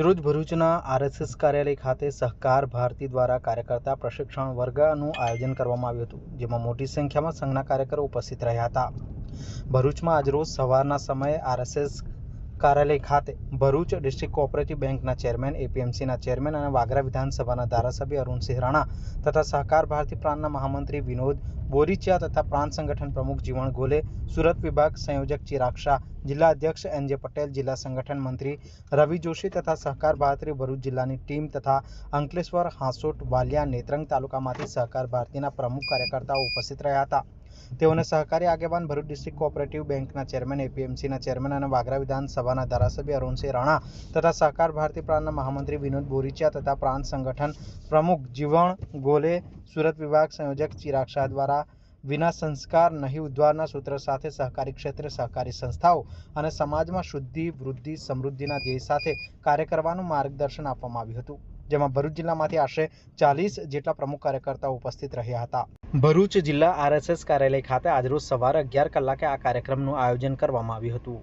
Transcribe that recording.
આજરોજ ભરૂચના આરએસએસ કાર્યાલય ખાતે સહકાર ભારતી દ્વારા કાર્યકર્તા પ્રશિક્ષણ વર્ગનું આયોજન કરવામાં આવ્યું હતું, જેમાં મોટી સંખ્યામાં સંઘના કાર્યકરો ઉપસ્થિત રહ્યા હતા. ભરૂચમાં આજરોજ સવારના સમયે આરએસએસ કાર્યાલય ખાતે ભરૂચ ડિસ્ટ્રિક્ટ કોઓપરેટિવ બેંકના ચેરમેન, એપીએમસીના ચેરમેન અને વાગરા વિધાનસભાના ધારાસભ્ય અરુણસિંહ રાણા તથા સહકાર ભારતી પ્રાંતના મહામંત્રી વિનોદ બોરીચિયા તથા પ્રાંત સંગઠન પ્રમુખ જીવણ ગોલે, સુરત વિભાગ સંયોજક ચિરાગ શાહ જિલ્લા અધ્યક્ષ એન જે પટેલ, જિલ્લા સંગઠન મંત્રી રવિ જોશી તથા સહકાર ભારતી ભરૂચ જિલ્લાની ટીમ તથા અંકલેશ્વર હાંસોટ વાલિયા નેત્રંગ તાલુકામાંથી સહકાર ભારતીના પ્રમુખ કાર્યકર્તાઓ ઉપસ્થિત રહ્યા હતા. તેઓને સહકારી આગેવાન ભરૂચ ડિસ્ટ્રિક્ટ કોઓપરેટિવ બેંકના ચેરમેન, એપીએમસીના ચેરમેન અને વાગરા વિધાનસભાના ધારાસભ્ય અરુણસિંહ રાણા તથા સહકાર ભારતી પ્રાંતના મહામંત્રી વિનોદ બોરીચિયા તથા પ્રાંત સંગઠન પ્રમુખ જીવણ ગોલે, સુરત વિભાગ સંયોજક ચિરાગ શાહ દ્વારા વિના સંસ્કાર, નહીં ઉદ્વારના સૂત્ર સાથે સહકારી ક્ષેત્રે સહકારી સંસ્થાઓ અને સમાજમાં શુદ્ધિ, વૃદ્ધિ, સમૃદ્ધિના ધ્યેય સાથે કાર્ય કરવાનું માર્ગદર્શન આપવામાં આવ્યું હતું. જેમાં ભરૂચ જિલ્લામાંથી આશરે ચાલીસ જેટલા પ્રમુખ કાર્યકર્તાઓ ઉપસ્થિત રહ્યા હતા. ભરૂચ જિલ્લા આરએસએસ કાર્યાલય ખાતે આજરોજ સવારે અગિયાર કલાકે આ કાર્યક્રમનું આયોજન કરવામાં આવ્યું હતું.